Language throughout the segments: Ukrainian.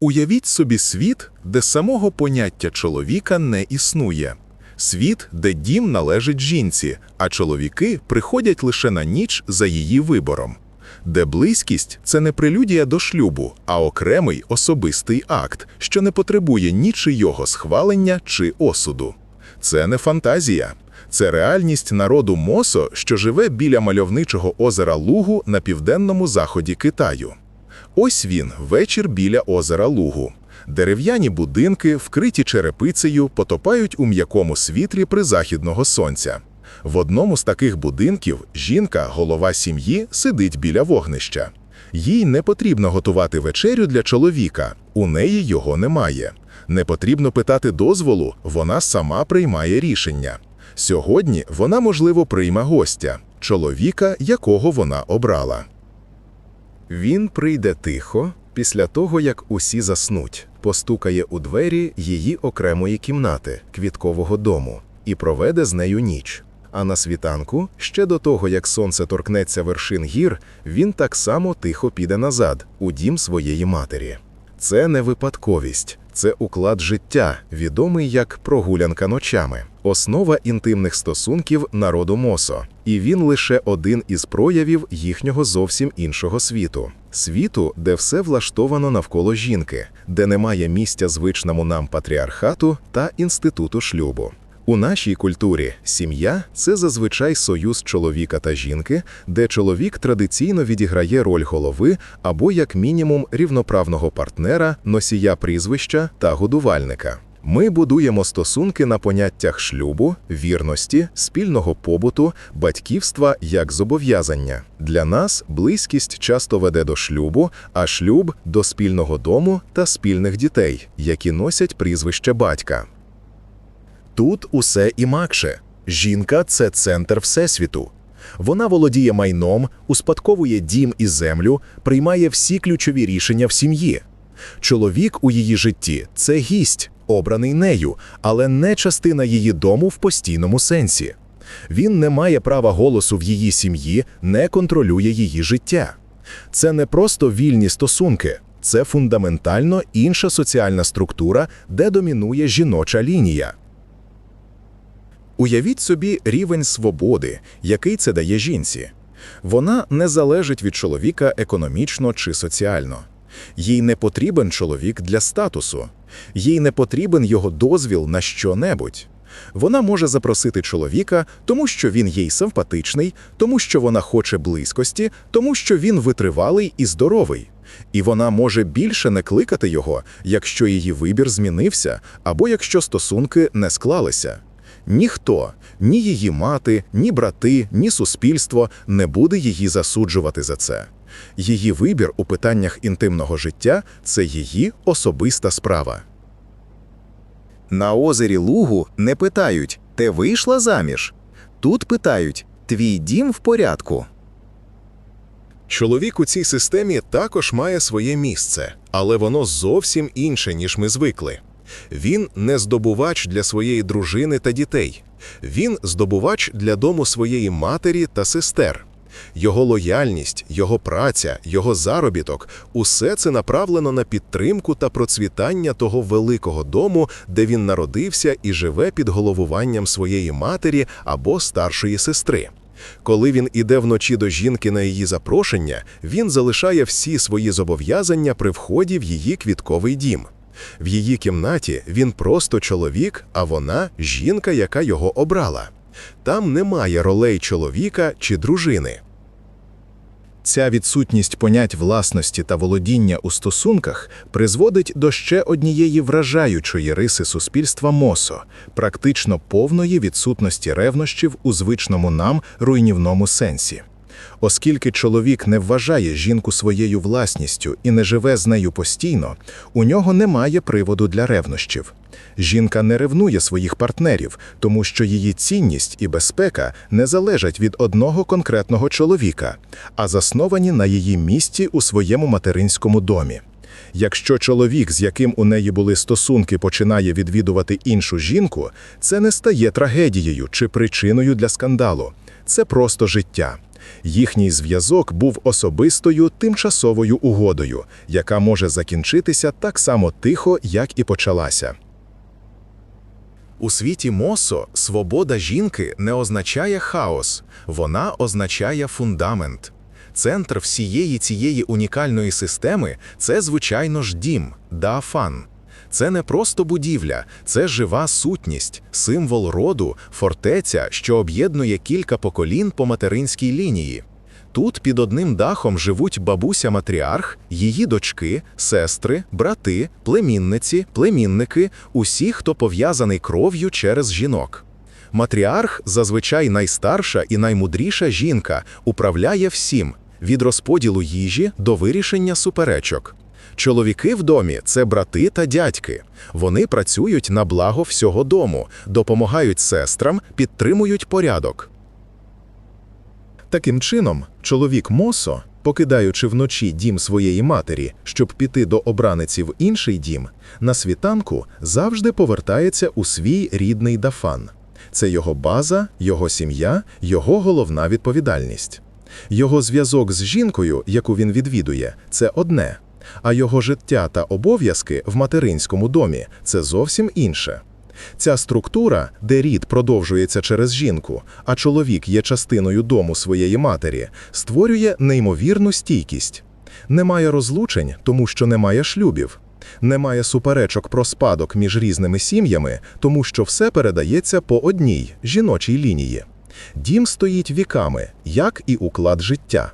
Уявіть собі світ, де самого поняття чоловіка не існує. Світ, де дім належить жінці, а чоловіки приходять лише на ніч за її вибором. Де близькість це не прелюдія до шлюбу, а окремий особистий акт, що не потребує нічийого схвалення чи осуду. Це не фантазія. Це реальність народу Мосо, що живе біля мальовничого озера Лугу на південному заході Китаю. Ось він, вечір біля озера Лугу. Дерев'яні будинки, вкриті черепицею, потопають у м'якому світлі призахідного сонця. В одному з таких будинків жінка, голова сім'ї, сидить біля вогнища. Їй не потрібно готувати вечерю для чоловіка, у неї його немає. Не потрібно питати дозволу, вона сама приймає рішення. Сьогодні вона, можливо, прийме гостя, чоловіка, якого вона обрала. Він прийде тихо, після того, як усі заснуть, постукає у двері її окремої кімнати, квіткового дому, і проведе з нею ніч. А на світанку, ще до того, як сонце торкнеться вершин гір, він так само тихо піде назад, у дім своєї матері. Це не випадковість, це уклад життя, відомий як прогулянка ночами, основа інтимних стосунків народу Мосо. І він лише один із проявів їхнього зовсім іншого світу. Світу, де все влаштовано навколо жінки, де немає місця звичному нам патріархату та інституту шлюбу. У нашій культурі сім'я це зазвичай союз чоловіка та жінки, де чоловік традиційно відіграє роль голови або, як мінімум, рівноправного партнера, носія прізвища та годувальника. Ми будуємо стосунки на поняттях шлюбу, вірності, спільного побуту, батьківства як зобов'язання. Для нас близькість часто веде до шлюбу, а шлюб до спільного дому та спільних дітей, які носять прізвище батька. Тут усе інакше. Жінка це центр Всесвіту. Вона володіє майном, успадковує дім і землю, приймає всі ключові рішення в сім'ї. Чоловік у її житті це гість, обраний нею, але не частина її дому в постійному сенсі. Він не має права голосу в її сім'ї, не контролює її життя. Це не просто вільні стосунки, це фундаментально інша соціальна структура, де домінує жіноча лінія. Уявіть собі рівень свободи, який це дає жінці. Вона не залежить від чоловіка економічно чи соціально. Їй не потрібен чоловік для статусу, їй не потрібен його дозвіл на що-небудь. Вона може запросити чоловіка, тому що він їй симпатичний, тому що вона хоче близькості, тому що він витривалий і здоровий. І вона може більше не кликати його, якщо її вибір змінився, або якщо стосунки не склалися. Ніхто, ні її мати, ні брати, ні суспільство не буде її засуджувати за це. Її вибір у питаннях інтимного життя це її особиста справа. На озері Лугу не питають Ти вийшла заміж? Тут питають Твій дім в порядку. Чоловік у цій системі також має своє місце, але воно зовсім інше, ніж ми звикли. Він не здобувач для своєї дружини та дітей, він здобувач для дому своєї матері та сестер. Його лояльність, його праця, його заробіток усе це направлено на підтримку та процвітання того великого дому, де він народився і живе під головуванням своєї матері або старшої сестри. Коли він іде вночі до жінки на її запрошення, він залишає всі свої зобов'язання при вході в її квітковий дім. В її кімнаті він просто чоловік, а вона жінка, яка його обрала. Там немає ролей чоловіка чи дружини. Ця відсутність понять власності та володіння у стосунках призводить до ще однієї вражаючої риси суспільства МОСО, практично повної відсутності ревнощів у звичному нам руйнівному сенсі. Оскільки чоловік не вважає жінку своєю власністю і не живе з нею постійно, у нього немає приводу для ревнощів. Жінка не ревнує своїх партнерів, тому що її цінність і безпека не залежать від одного конкретного чоловіка, а засновані на її місці у своєму материнському домі. Якщо чоловік, з яким у неї були стосунки, починає відвідувати іншу жінку, це не стає трагедією чи причиною для скандалу. Це просто життя. Їхній зв'язок був особистою тимчасовою угодою, яка може закінчитися так само тихо, як і почалася. У світі Мосо свобода жінки не означає хаос, вона означає фундамент. Центр всієї цієї унікальної системи це, звичайно ж, дім, дафан. Це не просто будівля, це жива сутність, символ роду, фортеця, що об'єднує кілька поколін по материнській лінії. Тут під одним дахом живуть бабуся-матріарх, її дочки, сестри, брати, племінниці, племінники, усі, хто пов'язаний кров'ю через жінок. Матріарх, зазвичай найстарша і наймудріша жінка, управляє всім від розподілу їжі до вирішення суперечок. Чоловіки в домі це брати та дядьки. Вони працюють на благо всього дому, допомагають сестрам, підтримують порядок. Таким чином, чоловік Мосо, покидаючи вночі дім своєї матері, щоб піти до обраниці в інший дім, на світанку завжди повертається у свій рідний дафан. Це його база, його сім'я, його головна відповідальність. Його зв'язок з жінкою, яку він відвідує, це одне, а його життя та обов'язки в материнському домі це зовсім інше. Ця структура, де рід продовжується через жінку, а чоловік є частиною дому своєї матері, створює неймовірну стійкість. Немає розлучень, тому що немає шлюбів. Немає суперечок про спадок між різними сім'ями, тому що все передається по одній жіночій лінії. Дім стоїть віками, як і уклад життя.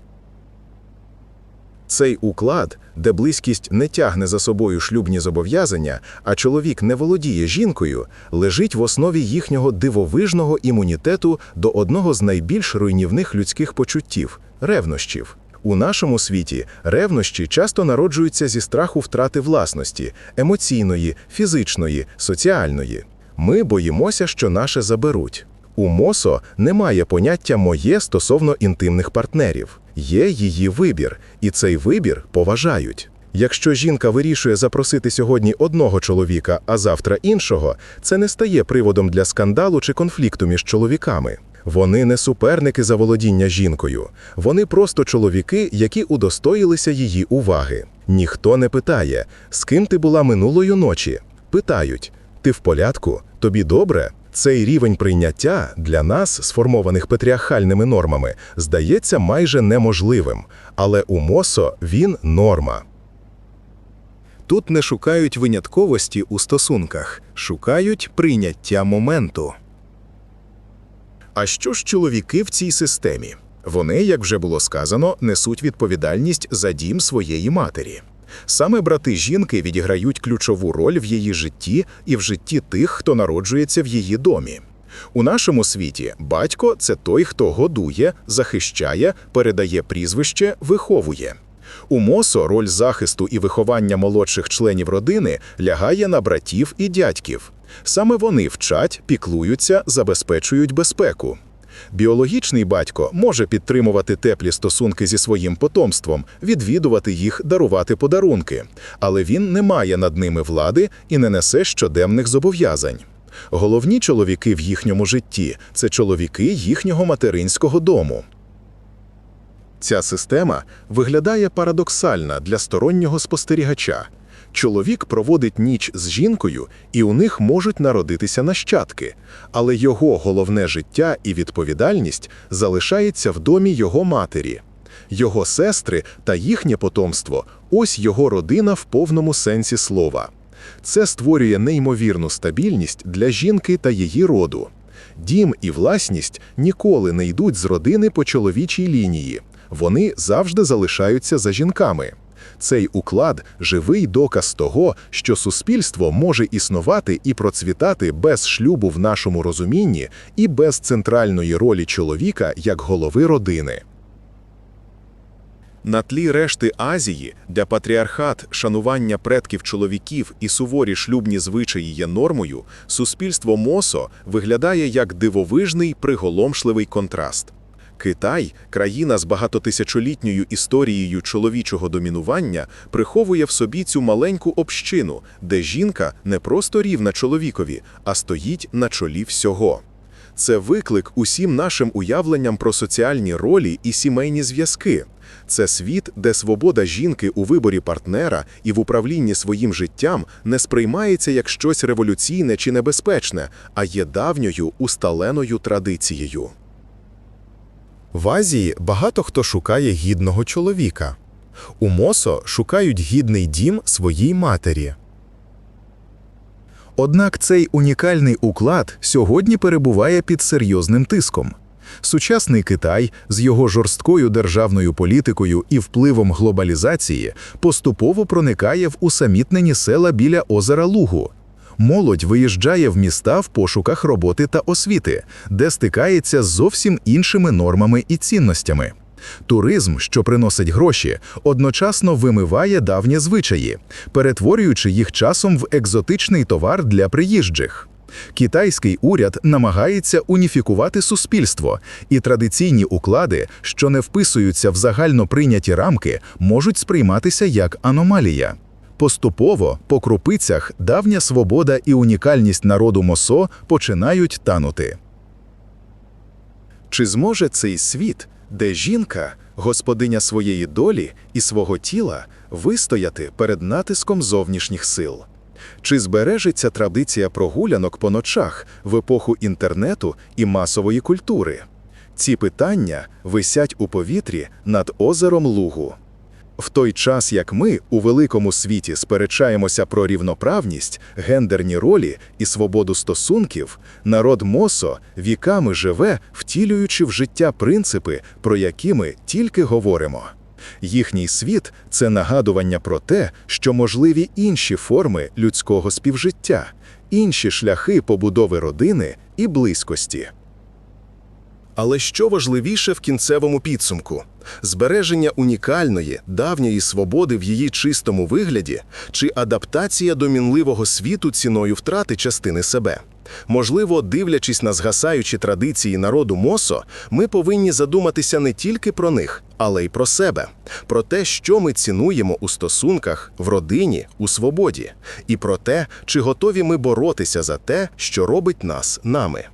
Цей уклад, де близькість не тягне за собою шлюбні зобов'язання, а чоловік не володіє жінкою, лежить в основі їхнього дивовижного імунітету до одного з найбільш руйнівних людських почуттів ревнощів. У нашому світі ревнощі часто народжуються зі страху втрати власності емоційної, фізичної, соціальної. Ми боїмося, що наше заберуть. У Мосо немає поняття моє стосовно інтимних партнерів. Є її вибір, і цей вибір поважають. Якщо жінка вирішує запросити сьогодні одного чоловіка, а завтра іншого, це не стає приводом для скандалу чи конфлікту між чоловіками. Вони не суперники за володіння жінкою, вони просто чоловіки, які удостоїлися її уваги. Ніхто не питає, з ким ти була минулої ночі. Питають: ти в порядку? Тобі добре? Цей рівень прийняття для нас, сформованих патріархальними нормами, здається майже неможливим, але у Мосо він норма. Тут не шукають винятковості у стосунках, шукають прийняття моменту. А що ж чоловіки в цій системі? Вони, як вже було сказано, несуть відповідальність за дім своєї матері. Саме брати жінки відіграють ключову роль в її житті і в житті тих, хто народжується в її домі. У нашому світі батько це той, хто годує, захищає, передає прізвище, виховує. У Мосо роль захисту і виховання молодших членів родини лягає на братів і дядьків. Саме вони вчать, піклуються, забезпечують безпеку. Біологічний батько може підтримувати теплі стосунки зі своїм потомством, відвідувати їх, дарувати подарунки, але він не має над ними влади і не несе щоденних зобов'язань. Головні чоловіки в їхньому житті це чоловіки їхнього материнського дому. Ця система виглядає парадоксальна для стороннього спостерігача. Чоловік проводить ніч з жінкою, і у них можуть народитися нащадки, але його головне життя і відповідальність залишається в домі його матері. Його сестри та їхнє потомство ось його родина в повному сенсі слова. Це створює неймовірну стабільність для жінки та її роду. Дім і власність ніколи не йдуть з родини по чоловічій лінії. Вони завжди залишаються за жінками. Цей уклад живий доказ того, що суспільство може існувати і процвітати без шлюбу в нашому розумінні і без центральної ролі чоловіка як голови родини. На тлі решти Азії, де патріархат, шанування предків чоловіків і суворі шлюбні звичаї є нормою, суспільство Мосо виглядає як дивовижний приголомшливий контраст. Китай, країна з багатотисячолітньою історією чоловічого домінування, приховує в собі цю маленьку общину, де жінка не просто рівна чоловікові, а стоїть на чолі всього. Це виклик усім нашим уявленням про соціальні ролі і сімейні зв'язки. Це світ, де свобода жінки у виборі партнера і в управлінні своїм життям не сприймається як щось революційне чи небезпечне, а є давньою усталеною традицією. В Азії багато хто шукає гідного чоловіка. У Мосо шукають гідний дім своїй матері. Однак цей унікальний уклад сьогодні перебуває під серйозним тиском. Сучасний Китай з його жорсткою державною політикою і впливом глобалізації поступово проникає в усамітнені села біля озера Лугу. Молодь виїжджає в міста в пошуках роботи та освіти, де стикається з зовсім іншими нормами і цінностями. Туризм, що приносить гроші, одночасно вимиває давні звичаї, перетворюючи їх часом в екзотичний товар для приїжджих. Китайський уряд намагається уніфікувати суспільство, і традиційні уклади, що не вписуються в загально прийняті рамки, можуть сприйматися як аномалія. Поступово, по крупицях, давня свобода і унікальність народу Мосо починають танути. Чи зможе цей світ, де жінка, господиня своєї долі і свого тіла, вистояти перед натиском зовнішніх сил? Чи збережеться традиція прогулянок по ночах в епоху інтернету і масової культури? Ці питання висять у повітрі над озером Лугу. В той час, як ми у великому світі сперечаємося про рівноправність, гендерні ролі і свободу стосунків, народ Мосо віками живе, втілюючи в життя принципи, про які ми тільки говоримо. Їхній світ це нагадування про те, що можливі інші форми людського співжиття, інші шляхи побудови родини і близькості. Але що важливіше в кінцевому підсумку? Збереження унікальної, давньої свободи в її чистому вигляді чи адаптація до мінливого світу ціною втрати частини себе? Можливо, дивлячись на згасаючі традиції народу Мосо, ми повинні задуматися не тільки про них, але й про себе, про те, що ми цінуємо у стосунках, в родині, у свободі, і про те, чи готові ми боротися за те, що робить нас нами.